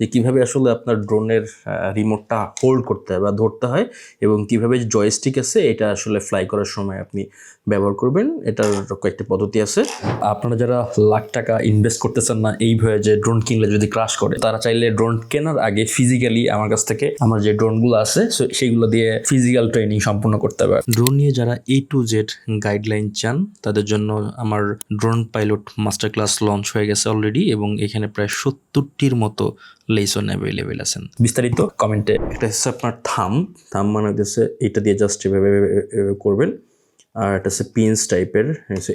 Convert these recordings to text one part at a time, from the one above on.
যে কীভাবে আসলে আপনার ড্রোনের রিমোটটা হোল্ড করতে হয় বা ধরতে হয় এবং কীভাবে জয়স্টিক আছে, এটা আসলে ফ্লাই করার সময় আপনি ব্যবহার করবেন, এটার কয়েকটি পদ্ধতি আছে। আপনারা যারা লাখ টাকা ইনভেস্ট করতেছেন না, এই ভয়ে যে ড্রোন কিনলে যদি ক্রাশ করে, তারা চাইলে ড্রোন কেনার আগে ফিজিক্যালি আমার কাছ থেকে আমার যে ড্রোনগুলো আছে সেইগুলো দিয়ে ফিজিক্যাল ট্রেনিং সম্পূর্ণ করতে পারে ড্রোন নিয়ে যারা এ টু জেড গাইডলাইন চান, তাদের জন্য আমার drone pilot master class launch হয়ে গেছে অলরেডি এবং এখানে প্রায় সত্তরটির মতো লেসন অ্যাভেলেবেল আছেন বিস্তারিত কমেন্টে এটা হচ্ছে আপনার থাম থাম মানে হচ্ছে এইটা দিয়ে জাস্ট এভাবে করবেন। আর এটা হচ্ছে পিন্স টাইপের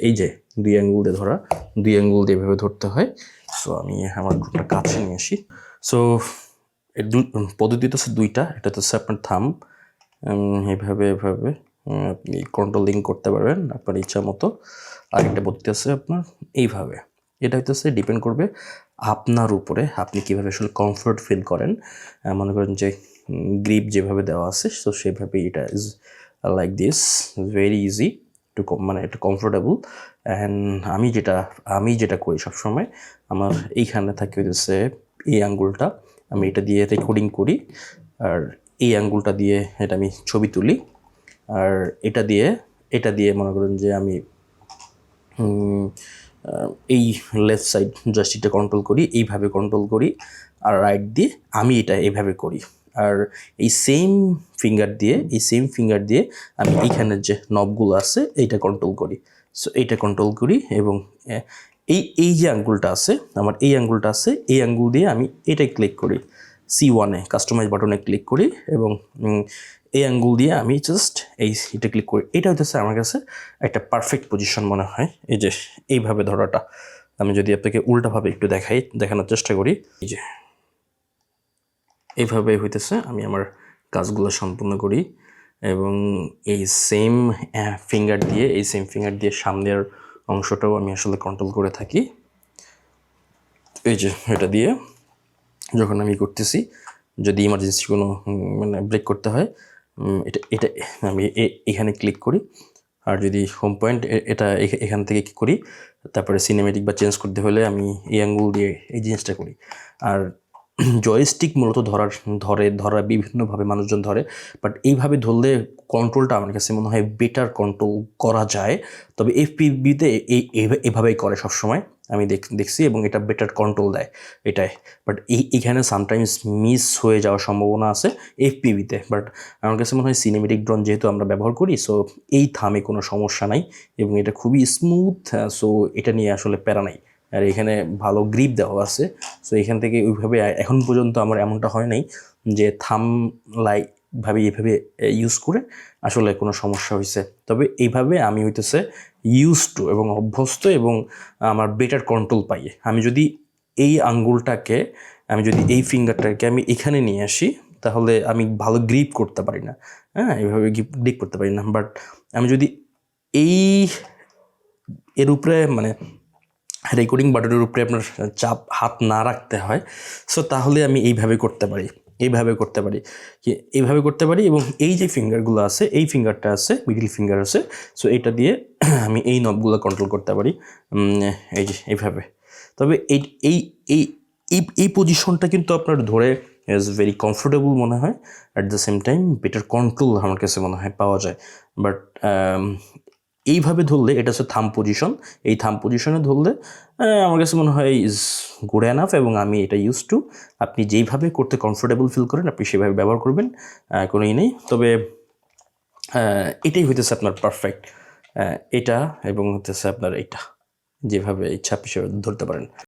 এই যে, দুই অ্যাঙ্গুল দিয়ে ধরা। দুই অ্যাঙ্গুল দিয়ে এভাবে ধরতে হয়। সো আমি আমার ড্রোনটা কাছে নিয়ে আসি। সো এর দুই পদ্ধতি তো হচ্ছে দুইটা এটা তো হচ্ছে আপনার থাম এভাবে এভাবে আপনি কন্ট্রোলিং করতে পারবেন আপনার ইচ্ছা মতো। আর একটা পদ্ধতি আছে আপনার, এইভাবে। এটা হইতেছে ডিপেন্ড করবে আপনার উপরে আপনি কীভাবে আসলে কমফোর্ট ফিল করেন মনে করেন যে গ্রিপ যেভাবে দেওয়া আছে তো সেভাবে এটা is like this very easy to মানে এটা কমফোর্টেবল অ্যান্ড আমি যেটা আমি যেটা করি সবসময়, আমার এইখানে থাকে হচ্ছে এই আঙ্গুলটা, আমি এটা দিয়ে রেকর্ডিং করি, আর এই আঙ্গুলটা দিয়ে এটা আমি ছবি তুলি, আর এটা দিয়ে এটা দিয়ে মনে করেন যে আমি এই লেফট সাইড জাস্টিকটা কন্ট্রোল করি, এইভাবে কন্ট্রোল করি, আর রাইট দিয়ে আমি এটা এইভাবে করি। আর এই সেম ফিঙ্গার দিয়ে, এই সেম ফিঙ্গার দিয়ে আমি এইখানের যে নবগুলো আছে, এইটা কন্ট্রোল করি। সো এইটা কন্ট্রোল করি এবং এই এই যে আঙ্গুলটা আছে, আমার এই আঙ্গুলটা আছে, এই আঙ্গুল দিয়ে আমি এটাই ক্লিক করি। সি ওয়ানে কাস্টমাইজ বাটনে ক্লিক করি এবং এই আঙ্গুল দিয়ে আমি জাস্ট এই এটা ক্লিক করি। এটা হচ্ছে আমার কাছে একটা পারফেক্ট পজিশন মনে হয়। এই যে, এইভাবে ধরাটা। আমি যদি আপনাকে উল্টাভাবে একটু দেখাই, দেখানোর চেষ্টা করি। এই যে, এইভাবে হইতেছে আমি আমার কাজগুলো সম্পূর্ণ করি এবং এই সেম ফিঙ্গার দিয়ে, এই সেম ফিঙ্গার দিয়ে সামনের অংশটাও আমি আসলে কন্ট্রোল করে থাকি। এই যে, এটা দিয়ে যখন আমি করতেছি, যদি ইমার্জেন্সি কোনো মানে ব্রেক করতে হয় এটা এটা, আমি এখানে ক্লিক করি। আর যদি হোম পয়েন্ট এটা এখান থেকে কি করি, তারপরে সিনেমেটিক বা চেঞ্জ করতে হলে আমি এই আঙ্গুল দিয়ে এই জিনিসটা করি। আর জয়স্টিক মূলত ধরার, ধরে, ধরা বিভিন্নভাবে মানুষজন ধরে বাট এইভাবে ধরলে কন্ট্রোলটা আমার কাছে মনে হয় বেটার কন্ট্রোল করা যায়। তবে এফপিবিতে এই- এভাবেই করে সবসময়। আমি দেখ, দেখছি এবং এটা বেটার কন্ট্রোল দেয় এটাই। বাট এই, এখানে সামটাইমস মিস হয়ে যাওয়ার সম্ভাবনা আছে এফপিবিতে বাট আমার কাছে মনে হয় সিনেমেটিক ড্রোন যেহেতু আমরা ব্যবহার করি সো এই থামে কোনো সমস্যা নাই এবং এটা খুবই স্মুথ সো এটা নিয়ে আসলে প্যারা নাই। আর এখানে ভালো গ্রিপ দেওয়া আছে সো এখান থেকে ওইভাবে এখন পর্যন্ত আমার এমনটা হয় নাই যে থাম লাই, ভাবে এইভাবে ইউজ করে আসলে কোনো সমস্যা হয়েছে তবে এইভাবে আমি হইতেছে ইউজ টু এবং অভ্যস্ত এবং আমার বেটার কন্ট্রোল পাই আমি যদি এই আঙ্গুলটাকে, আমি যদি এই ফিঙ্গারটাকে আমি এখানে নিয়ে আসি, তাহলে আমি ভালো গ্রিপ করতে পারি না। হ্যাঁ এইভাবে গ্রিপ করতে পারি না। বাট আমি যদি এই এর উপরে মানে রেকর্ডিং বাটনের উপরে আপনার চাপ, হাত না রাখতে হয় সো তাহলে আমি এইভাবে করতে পারি। এইভাবে করতে পারি। এইভাবে করতে পারি এবং এই যে ফিঙ্গারগুলো আছে, এই ফিঙ্গারটা আছে মিডিল ফিঙ্গার আছে সো এটা দিয়ে আমি এই নবগুলো কন্ট্রোল করতে পারি। এই যে, এইভাবে। তবে এই এই এই এই এই পজিশনটা কিন্তু আপনার ধরে ইজ ভেরি কমফোর্টেবল মনে হয়। At the same time better control আমার কাছে মনে হয় পাওয়া যায়। বাট এইভাবে ধরলে এটা হচ্ছে থাম পজিশন এই থাম পজিশনে ধরলে আমার কাছে মনে হয় ইজ গুড অ্যানাফ এবং আমি এটা ইউজ টু আপনি যেইভাবে করতে কমফোর্টেবল ফিল করেন, আপনি সেভাবে ব্যবহার করবেন কোনো ই নেই। তবে এটাই হইতেছে আপনার পারফেক্ট এটা এবং হতেছে আপনার এটা যেভাবে ইচ্ছা আপনি ধরতে পারেন।